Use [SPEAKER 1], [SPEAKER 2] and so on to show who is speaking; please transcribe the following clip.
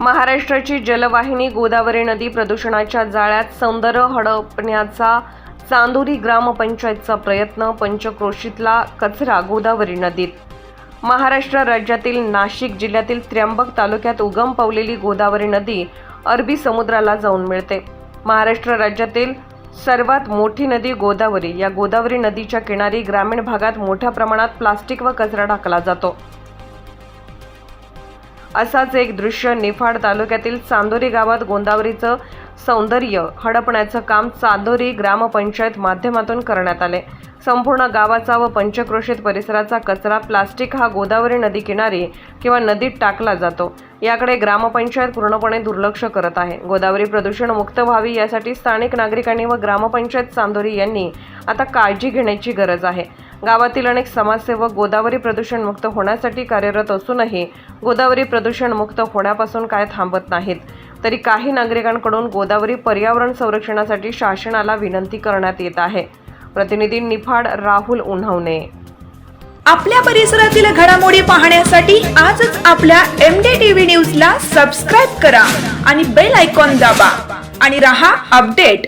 [SPEAKER 1] महाराष्ट्राची जलवाहिनी गोदावरी नदी प्रदूषणाच्या जाळ्यात सौंदर्य हडपण्याचा चांदोरी ग्रामपंचायतचा प्रयत्न पंचक्रोशीतला कचरा गोदावरी नदीत महाराष्ट्र राज्यातील नाशिक जिल्ह्यातील त्र्यंबक तालुक्यात उगम पावलेली गोदावरी नदी अरबी समुद्राला जाऊन मिळते महाराष्ट्र राज्यातील सर्वात मोठी नदी गोदावरी या गोदावरी नदीच्या किनारी ग्रामीण भागात मोठ्या प्रमाणात प्लास्टिक व कचरा टाकला जातो असाच एक दृश्य निफाड तालुक्यातील चांदोरी गावात गोंदावरीचं सौंदर्य हडपण्याचं काम चांदोरी ग्रामपंचायत माध्यमातून करण्यात आले संपूर्ण गावाचा व पंचक्रोशीत परिसराचा कचरा प्लास्टिक हा गोदावरी नदी किनारी किंवा नदीत टाकला जातो याकडे ग्रामपंचायत पूर्णपणे दुर्लक्ष करत आहे गोदावरी प्रदूषण मुक्त व्हावी यासाठी स्थानिक नागरिकांनी व ग्रामपंचायत चांदोरी यांनी आता काळजी घेण्याची गरज आहे गावातील अनेक समाजसेवक गोदावरी प्रदूषण मुक्त होण्यासाठी कार्यरत असूनही गोदावरी प्रदूषण मुक्त होण्यापासून काय थांबत नाहीत तरी काही नागरिकांकडून गोदावरी पर्यावरण संरक्षणासाठी शासनाला विनंती करण्यात येत आहे प्रतिनिधी निफाड राहुल उन्हावणे
[SPEAKER 2] आपल्या परिसरातील घडामोडी पाहण्यासाठी आजच आपल्या एम डी ला न्यूजला सबस्क्राईब करा आणि बेल आयकॉन दाबा आणि रहा अपडेट